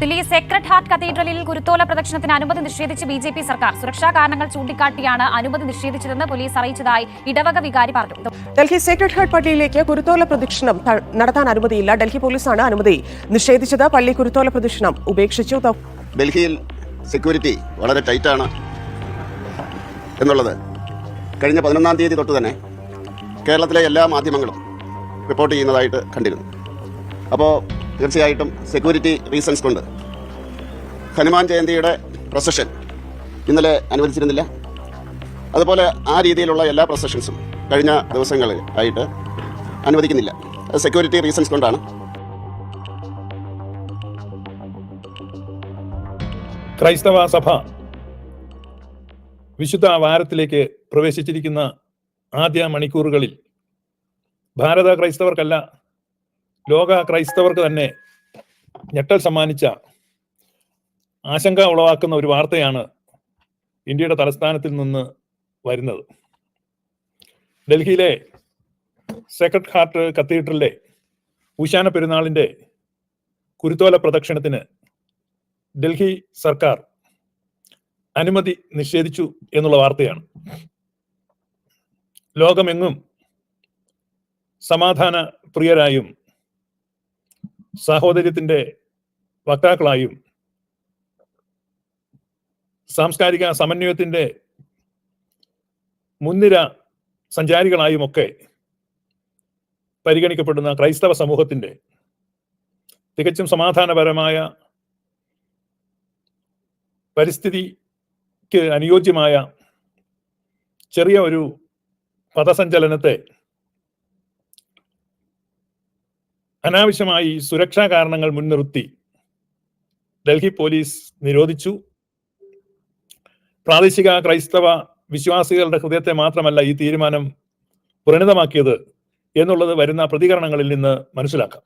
Delhi sacred heart കത്തീഡ്രലിൽ കുരുത്തോല പ്രദക്ഷിണത്തിന് അനുമതി നിഷേധിച്ച് ബി ജെ പി സർക്കാർ. സുരക്ഷാ കാരണങ്ങൾ ചൂണ്ടിക്കാട്ടിയാണ് അനുമതി നിഷേധിച്ചതെന്ന് പോലീസ് അറിയിച്ചതായി ഇടവക വികാരി പറഞ്ഞു. ഡൽഹി സെക്രട്ട് ഹാർട്ട് പള്ളിയിലേക്ക് കുരുത്തോല പ്രദക്ഷിണം നടത്താൻ അനുമതിയില്ല. ഡൽഹി പോലീസാണ് അനുമതി നിഷേധിച്ചത്. പള്ളി കുരുത്തോല പ്രദക്ഷിണം ഉപേക്ഷിച്ചു. ഡൽഹിയിൽ സെക്യൂരിറ്റി വളരെ ടൈറ്റാണ് എന്നുള്ളത്. കഴിഞ്ഞ പതിനൊന്നാം തീയതി തൊട്ട് തന്നെ കേരളത്തിലെ എല്ലാ മാധ്യമങ്ങളും റിപ്പോർട്ട് ചെയ്യുന്നതായിട്ട് കണ്ടിരുന്നു. അപ്പോൾ തീർച്ചയായിട്ടും സെക്യൂരിറ്റി റീസൺസ് കൊണ്ട്. ഹനുമാൻ ജയന്തിയുടെ പ്രൊസഷൻ ഇന്നലെ അനുവദിച്ചിരുന്നില്ല. അതുപോലെ ആ രീതിയിലുള്ള എല്ലാ പ്രൊസഷൻസും കഴിഞ്ഞ ദിവസങ്ങളിൽ ആയിട്ട് അനുവദിക്കുന്നില്ല. സെക്യൂരിറ്റി റീസൺസ് കൊണ്ടാണ്. ക്രൈസ്തവ സഭ വിശുദ്ധ വാരത്തിലേക്ക് പ്രവേശിച്ചിരിക്കുന്ന ആദ്യ മണിക്കൂറുകളിൽ ഭാരത ക്രൈസ്തവർക്കല്ല ലോക ക്രൈസ്തവർക്ക് തന്നെ ഞെട്ടൽ സമ്മാനിച്ച ആശങ്ക ഉളവാക്കുന്ന ഒരു വാർത്തയാണ് ഇന്ത്യയുടെ തലസ്ഥാനത്തിൽ നിന്ന് വരുന്നത്. ഡൽഹിയിലെ സെക്രട്ട് ഹാർട്ട് കത്തീഡ്രലിലെ ഊശാന പെരുന്നാളിന്റെ കുരുത്തോല പ്രദക്ഷിണത്തിന് ഡൽഹി സർക്കാർ അനുമതി നിഷേധിച്ചു എന്നുള്ള വാർത്തയാണ്. ലോകമെങ്ങും സമാധാന പ്രിയരായും സാഹോദര്യത്തിന്റെ വക്താക്കളായും സാംസ്കാരിക സമന്വയത്തിന്റെ മുൻനിര സഞ്ചാരികളായുമൊക്കെ പരിഗണിക്കപ്പെടുന്ന ക്രൈസ്തവ സമൂഹത്തിന്റെ തികച്ചും സമാധാനപരമായ പരിസ്ഥിതിക്ക് അനുയോജ്യമായ ചെറിയ ഒരു പദസഞ്ചലനത്തെ അനാവശ്യമായി സുരക്ഷാ കാരണങ്ങൾ മുൻനിർത്തി ഡൽഹി പോലീസ് നിരോധിച്ചു. പ്രാദേശിക ക്രൈസ്തവ വിശ്വാസികളുടെ ഹൃദയത്തെ മാത്രമല്ല ഈ തീരുമാനം വ്രണിതമാക്കിയത് എന്നുള്ളത് വരുന്ന പ്രതികരണങ്ങളിൽ നിന്ന് മനസ്സിലാക്കാം.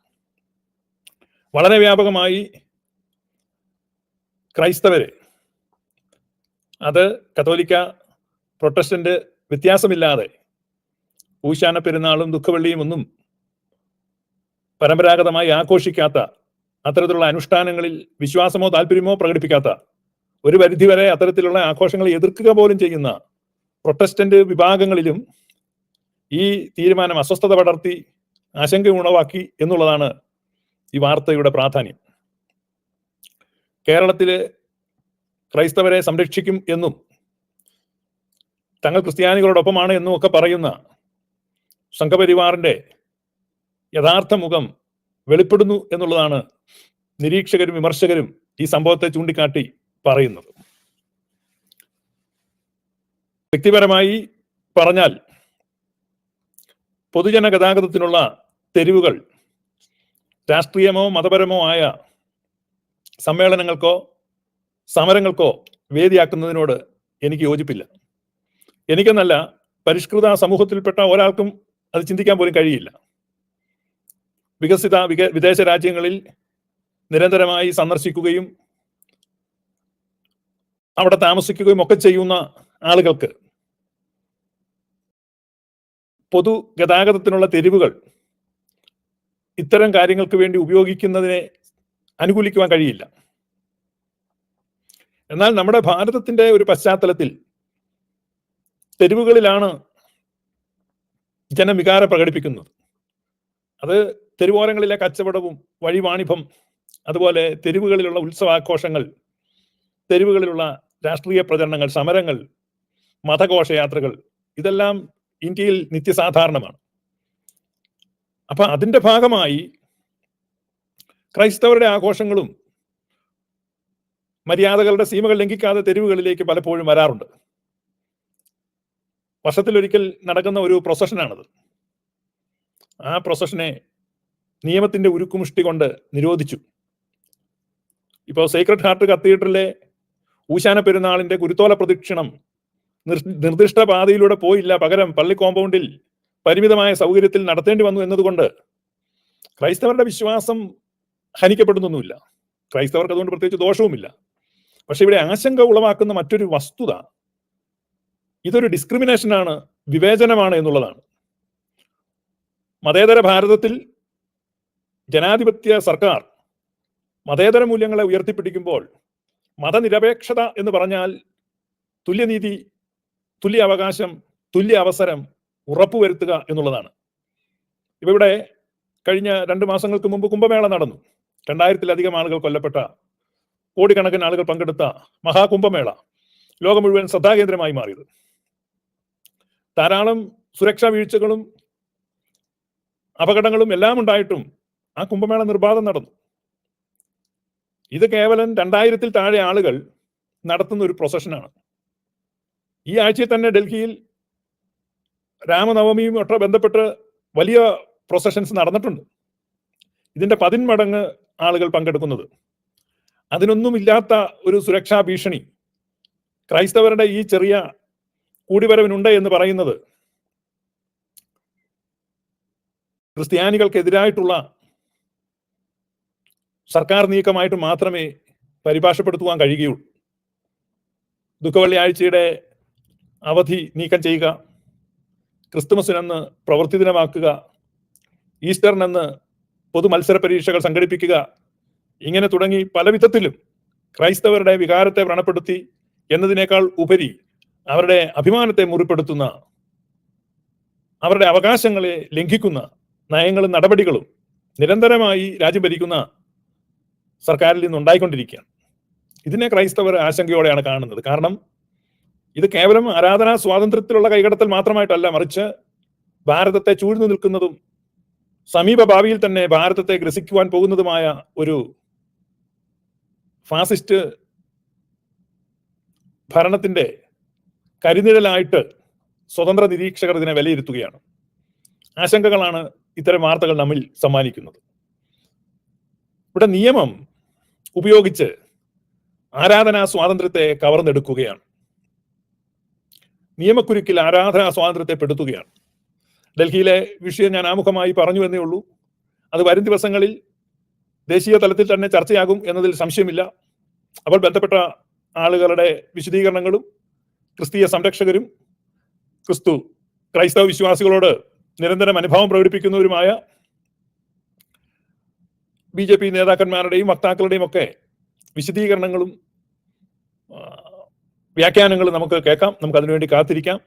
വളരെ വ്യാപകമായി ക്രൈസ്തവരെ അത് കത്തോലിക്ക പ്രൊട്ടസ്റ്റന്റ് വ്യത്യാസമില്ലാതെ ഊശാന പെരുന്നാളും ദുഃഖവെള്ളിയും ഒന്നും പരമ്പരാഗതമായി ആഘോഷിക്കാത്ത അത്തരത്തിലുള്ള അനുഷ്ഠാനങ്ങളിൽ വിശ്വാസമോ താല്പര്യമോ പ്രകടിപ്പിക്കാത്ത ഒരു പരിധിവരെ അത്തരത്തിലുള്ള ആഘോഷങ്ങളെ എതിർക്കുക പോലും ചെയ്യുന്ന പ്രൊട്ടസ്റ്റന്റ് വിഭാഗങ്ങളിലും ഈ തീരുമാനം അസ്വസ്ഥത പടർത്തി ആശങ്ക ഉണവാക്കി എന്നുള്ളതാണ് ഈ വാർത്തയുടെ പ്രാധാന്യം. കേരളത്തിലെ ക്രൈസ്തവരെ സംരക്ഷിക്കും എന്നും തങ്ങൾ ക്രിസ്ത്യാനികളോടൊപ്പമാണ് എന്നും ഒക്കെ പറയുന്ന സംഘപരിവാറിന്റെ യഥാർത്ഥ മുഖം വെളിപ്പെടുന്നു എന്നുള്ളതാണ് നിരീക്ഷകരും വിമർശകരും ഈ സംഭവത്തെ ചൂണ്ടിക്കാട്ടി പറയുന്നത്. വ്യക്തിപരമായി പറഞ്ഞാൽ പൊതുജന ഗതാഗതത്തിനുള്ള തെരുവുകൾ രാഷ്ട്രീയമോ മതപരമോ ആയ സമ്മേളനങ്ങൾക്കോ സമരങ്ങൾക്കോ വേദിയാക്കുന്നതിനോട് എനിക്ക് യോജിപ്പില്ല. എനിക്കെന്നല്ല പരിഷ്കൃത സമൂഹത്തിൽപ്പെട്ട ഒരാൾക്കും അത് ചിന്തിക്കാൻ പോലും കഴിയില്ല. വികസിത വിക വിദേശ രാജ്യങ്ങളിൽ നിരന്തരമായി സന്ദർശിക്കുകയും അവിടെ താമസിക്കുകയും ഒക്കെ ചെയ്യുന്ന ആളുകൾക്ക് പൊതു ഗതാഗതത്തിനുള്ള തെരുവുകൾ ഇത്തരം കാര്യങ്ങൾക്ക് വേണ്ടി ഉപയോഗിക്കുന്നതിനെ അനുകൂലിക്കുവാൻ കഴിയില്ല. എന്നാൽ നമ്മുടെ ഭാരതത്തിന്റെ ഒരു പശ്ചാത്തലത്തിൽ തെരുവുകളിലാണ് ജനവികാരം പ്രകടിപ്പിക്കുന്നത്. അത് തെരുവോരങ്ങളിലെ കച്ചവടവും വഴിവാണിഭം അതുപോലെ തെരുവുകളിലുള്ള ഉത്സവാഘോഷങ്ങൾ തെരുവുകളിലുള്ള രാഷ്ട്രീയ പ്രചരണങ്ങൾ സമരങ്ങൾ മതഘോഷയാത്രകൾ ഇതെല്ലാം ഇന്ത്യയിൽ നിത്യസാധാരണമാണ്. അപ്പൊ അതിന്റെ ഭാഗമായി ക്രൈസ്തവരുടെ ആഘോഷങ്ങളും മര്യാദകളുടെ സീമകൾ ലംഘിക്കാതെ തെരുവുകളിലേക്ക് പലപ്പോഴും വരാറുണ്ട്. വർഷത്തിലൊരിക്കൽ നടക്കുന്ന ഒരു പ്രൊസഷനാണത് ആ പ്രൊസഷനെ നിയമത്തിന്റെ ഉരുക്കുമുഷ്ടി കൊണ്ട് നിരോധിച്ചു. ഇപ്പോൾ സീക്രട്ട് ഹാർട്ട് കത്തീഡ്രലിലെ ഊശാന പെരുന്നാളിന്റെ കുരുത്തോല പ്രദക്ഷിണം നിർദ്ദിഷ്ട പാതയിലൂടെ പോയില്ല. പകരം പള്ളി കോമ്പൗണ്ടിൽ പരിമിതമായ സൗകര്യത്തിൽ നടത്തേണ്ടി വന്നു എന്നതുകൊണ്ട് ക്രൈസ്തവരുടെ വിശ്വാസം ഹനിക്കപ്പെടുന്നൊന്നുമില്ല. ക്രൈസ്തവർക്ക് അതുകൊണ്ട് പ്രത്യേകിച്ച് ദോഷവുമില്ല. പക്ഷെ ഇവിടെ ആശങ്ക ഉളവാക്കുന്ന മറ്റൊരു വസ്തുത ഇതൊരു ഡിസ്ക്രിമിനേഷനാണ് വിവേചനമാണ് എന്നുള്ളതാണ്. മതേതര ഭാരതത്തിൽ ജനാധിപത്യ സർക്കാർ മതേതര മൂല്യങ്ങളെ ഉയർത്തിപ്പിടിക്കുമ്പോൾ മതനിരപേക്ഷത എന്ന് പറഞ്ഞാൽ തുല്യനീതി തുല്യ അവകാശം തുല്യ അവസരം ഉറപ്പുവരുത്തുക എന്നുള്ളതാണ്. ഇവിടെ കഴിഞ്ഞ രണ്ട് മാസങ്ങൾക്ക് മുമ്പ് കുംഭമേള നടന്നു. രണ്ടായിരത്തിലധികം ആളുകൾ കൊല്ലപ്പെട്ട കോടിക്കണക്കിന് ആളുകൾ പങ്കെടുത്ത മഹാകുംഭമേള ലോകം മുഴുവൻ ശ്രദ്ധാകേന്ദ്രമായി മാറിയത്. ധാരാളം സുരക്ഷാ വീഴ്ചകളും അപകടങ്ങളും എല്ലാം ഉണ്ടായിട്ടും ആ കുംഭമേള നിർബാധം നടന്നു. ഇത് കേവലം രണ്ടായിരത്തിൽ താഴെ ആളുകൾ നടത്തുന്ന ഒരു പ്രൊസഷനാണ് ഈ ആഴ്ചയിൽ തന്നെ ഡൽഹിയിൽ രാമനവമിയും ഒക്കെ ബന്ധപ്പെട്ട് വലിയ പ്രൊസഷൻസ് നടന്നിട്ടുണ്ട്. ഇതിന്റെ പതിന്മടങ്ങ് ആളുകൾ പങ്കെടുക്കുന്നത്. അതിനൊന്നുമില്ലാത്ത ഒരു സുരക്ഷാ ഭീഷണി. ക്രൈസ്തവരുടെ ഈ ചെറിയ കൂടിവരവിനുണ്ട് എന്ന് പറയുന്നത് ക്രിസ്ത്യാനികൾക്കെതിരായിട്ടുള്ള സർക്കാർ നീക്കമായിട്ട് മാത്രമേ പരിഭാഷപ്പെടുത്തുവാൻ കഴിയുകയുള്ളൂ. ദുഃഖവെള്ളിയാഴ്ചയുടെ അവധി നീക്കം ചെയ്യുക ക്രിസ്തുമസിനെന്ന് പ്രവൃത്തി ദിനമാക്കുക ഈസ്റ്ററിനെന്ന് പൊതു മത്സര പരീക്ഷകൾ സംഘടിപ്പിക്കുക ഇങ്ങനെ തുടങ്ങി പല വിധത്തിലും ക്രൈസ്തവരുടെ വികാരത്തെ വ്രണപ്പെടുത്തി എന്നതിനേക്കാൾ ഉപരി അവരുടെ അഭിമാനത്തെ മുറിപ്പെടുത്തുന്ന അവരുടെ അവകാശങ്ങളെ ലംഘിക്കുന്ന നയങ്ങളും നടപടികളും നിരന്തരമായി രാജ്യം ഭരിക്കുന്ന സർക്കാരിൽ നിന്ന് ഉണ്ടായിക്കൊണ്ടിരിക്കുകയാണ്. ഇതിനെ ക്രൈസ്തവർ ആശങ്കയോടെയാണ് കാണുന്നത്. കാരണം ഇത് കേവലം ആരാധനാ സ്വാതന്ത്ര്യത്തിലുള്ള കൈകടത്തൽ മാത്രമായിട്ടല്ല മറിച്ച് ഭാരതത്തെ ചൂഴ്ന്നു നിൽക്കുന്നതും സമീപ ഭാവിയിൽ തന്നെ ഭാരതത്തെ ഗ്രസിക്കുവാൻ പോകുന്നതുമായ ഒരു ഫാസിസ്റ്റ് ഭരണത്തിന്റെ കരിനിഴലായിട്ട് സ്വതന്ത്ര നിരീക്ഷകർ ഇതിനെ വിലയിരുത്തുകയാണ്. ആശങ്കകളാണ് ഇത്തരം വാർത്തകൾ നമ്മിൽ സമ്മാനിക്കുന്നത്. ഇവിടെ നിയമം ഉപയോഗിച്ച് ആരാധനാ സ്വാതന്ത്ര്യത്തെ കവർന്നെടുക്കുകയാണ്. നിയമക്കുരുക്കിൽ ആരാധനാ സ്വാതന്ത്ര്യത്തെ പെടുത്തുകയാണ്. ഡൽഹിയിലെ വിഷയം ഞാൻ ആമുഖമായി പറഞ്ഞു എന്നേ ഉള്ളൂ. അത് വരും ദിവസങ്ങളിൽ ദേശീയ തലത്തിൽ തന്നെ ചർച്ചയാകും എന്നതിൽ സംശയമില്ല. അപ്പോൾ ബന്ധപ്പെട്ട ആളുകളുടെ വിശദീകരണങ്ങളും ക്രിസ്തീയ സംരക്ഷകരും ക്രിസ്തു ക്രൈസ്തവ വിശ്വാസികളോട് നിരന്തരം അനുഭവം പ്രകടിപ്പിക്കുന്നവരുമായ ബി ജെ പി നേതാക്കന്മാരുടെയും വക്താക്കളുടെയും ഒക്കെ വിശദീകരണങ്ങളും വ്യാഖ്യാനങ്ങളും നമുക്ക് കേൾക്കാം. നമുക്ക് അതിനുവേണ്ടി കാത്തിരിക്കാം.